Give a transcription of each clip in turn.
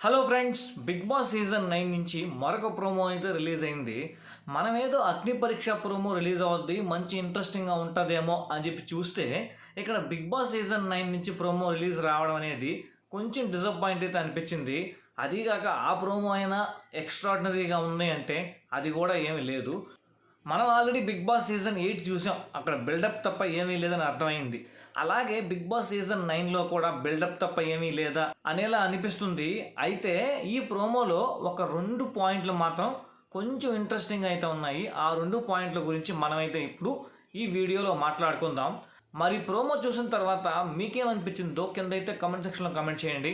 Hello friends Big Boss season nine నుంచి మరొక promo అయితే రిలీజ్ అయింది. మనమేదో అగ్ని పరీక్ష ప్రోమో రిలీజ్ అవుద్ది మంచి ఇంట్రెస్టింగ్గా ఉంటుందేమో అని చెప్పి చూస్తే ఇక్కడ బిగ్ బాస్ సీజన్ నైన్ నుంచి ప్రోమో రిలీజ్ రావడం అనేది కొంచెం డిసప్పాయింట్ అయితే అనిపించింది. అదీగాక ఆ ప్రోమో అయినా ఎక్స్ట్రాడినరీగా ఉంది అంటే అది కూడా ఏమీ లేదు. మనం already Bigg Boss season eight చూసాం. అక్కడ బిల్డప్ తప్ప ఏమీ లేదని అర్థమైంది. అలాగే బిగ్ బాస్ సీజన్ నైన్లో కూడా బిల్డప్ తప్ప ఏమీ లేదా అనేలా అనిపిస్తుంది. అయితే ఈ ప్రోమోలో ఒక రెండు పాయింట్లు మాత్రం కొంచెం ఇంట్రెస్టింగ్ అయితే ఉన్నాయి. ఆ రెండు పాయింట్ల గురించి మనమైతే ఇప్పుడు ఈ వీడియోలో మాట్లాడుకుందాం. మరి ప్రోమో చూసిన తర్వాత మీకేమనిపించిందో కింద అయితే కమెంట్ సెక్షన్లో కమెంట్ చేయండి.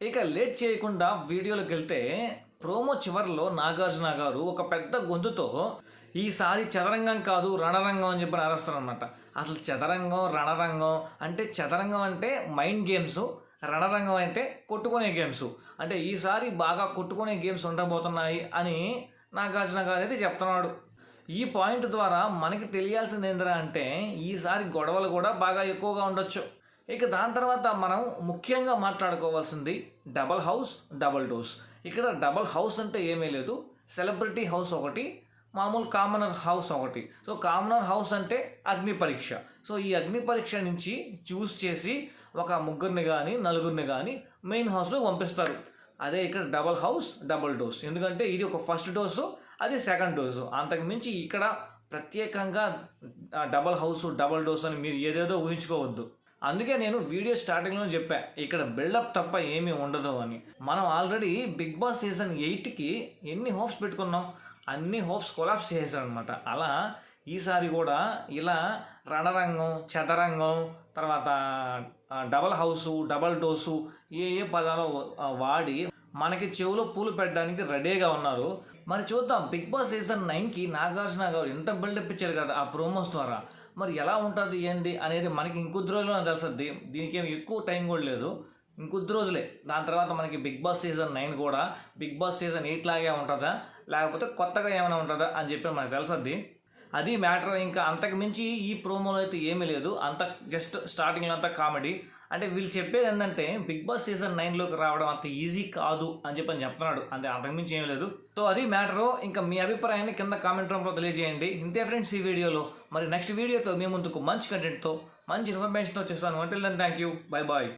ఇక లేట్ చేయకుండా వీడియోలోకి వెళ్తే ప్రోమో చివరిలో నాగార్జున గారు ఒక పెద్ద గొంతుతో ఈసారి చదరంగం కాదు రణరంగం అని చెప్పి అరుస్తారనమాట అసలు చదరంగం రణరంగం అంటే చదరంగం అంటే మైండ్ గేమ్స్ రణరంగం అంటే కొట్టుకునే గేమ్స్ అంటే ఈసారి బాగా కొట్టుకునే గేమ్స్ ఉండబోతున్నాయి అని నాగార్జున గారు అయితే చెప్తున్నాడు. ఈ పాయింట్ ద్వారా మనకి తెలియాల్సింది ఏంటంటే అంటే ఈసారి గొడవలు కూడా బాగా ఎక్కువగా ఉండొచ్చు. ఇక దాని తర్వాత మనం ముఖ్యంగా మాట్లాడుకోవాల్సింది డబల్ హౌస్ డబల్ డోస్ ఇక్కడ డబల్ హౌస్ అంటే ఏమీ లేదు. సెలబ్రిటీ హౌస్ ఒకటి మామూలు కామనర్ హౌస్ ఒకటి. సో కామనర్ హౌస్ అంటే అగ్ని పరీక్ష. సో ఈ అగ్ని పరీక్ష నుంచి చూస్ చేసి ఒక ముగ్గురిని కానీ నలుగురిని కానీ మెయిన్ హౌస్లో పంపిస్తారు. అదే ఇక్కడ డబల్ హౌస్ డబల్ డోస్ ఎందుకంటే ఇది ఒక ఫస్ట్ డోసు అది సెకండ్ డోసు అంతకు మించి ఇక్కడ ప్రత్యేకంగా డబల్ హౌస్ డబల్ డోస్ అని మీరు ఏదేదో ఊహించుకోవద్దు. అందుకే నేను వీడియో స్టార్టింగ్లో చెప్పా ఇక్కడ బిల్డప్ తప్ప ఏమీ ఉండదు అని. మనం ఆల్రెడీ బిగ్ బాస్ సీజన్ ఎయిట్కి ఎన్ని హోప్స్ పెట్టుకున్నాం? అన్ని హోప్స్ కొలాప్స్ చేశారు అనమాట అలా ఈసారి కూడా ఇలా రణరంగం చదరంగం తర్వాత డబల్ హౌసు డబల్ డోసు ఏ ఏ పదాలు వాడి మనకి చెవులో పూలు పెట్టడానికి రెడీగా ఉన్నారు. మరి చూద్దాం బిగ్ బాస్ సీజన్ నైన్కి నాగార్జున గారు ఇంత బిల్డప్ ఇచ్చారు కదా ఆ ప్రోమోస్ ద్వారా. మరి ఎలా ఉంటుంది ఏంటి అనేది మనకి ఇంకొద్ది రోజుల్లో తెలుస్తుంది. దీనికి ఏమి ఎక్కువ టైం కూడా లేదు. ఇంకొద్ది రోజులే. దాని తర్వాత మనకి బిగ్ బాస్ సీజన్ నైన్ కూడా బిగ్ బాస్ సీజన్ ఎయిట్ లాగే ఉంటుందా? లేకపోతే కొత్తగా ఏమైనా ఉంటుందా అని చెప్పి మనకు తెలుసద్ది. అది మ్యాటర్ ఇంకా అంతకు మించి ఈ ప్రోమోలో అయితే ఏమీ లేదు. అంత జస్ట్ స్టార్టింగ్లో అంతా కామెడీ. అంటే వీళ్ళు చెప్పేది ఏంటంటే బిగ్ బాస్ సీజన్ నైన్లోకి రావడం అంత ఈజీ కాదు అని చెప్పి అని చెప్తున్నాడు. అంతే అంతకుమించి ఏం ఏమీ లేదు. సో అది మ్యాటరు. ఇంకా మీ అభిప్రాయాన్ని కింద కామెంట్ రూమ్లో తెలియజేయండి. ఇంతే ఫ్రెండ్స్ ఈ వీడియోలో. మరి నెక్స్ట్ వీడియోతో మీ ముందుకు మంచి కంటెంట్తో మంచి ఇన్ఫర్మేషన్తో చేస్తాను. అంటే థ్యాంక్ యూ బై బాయ్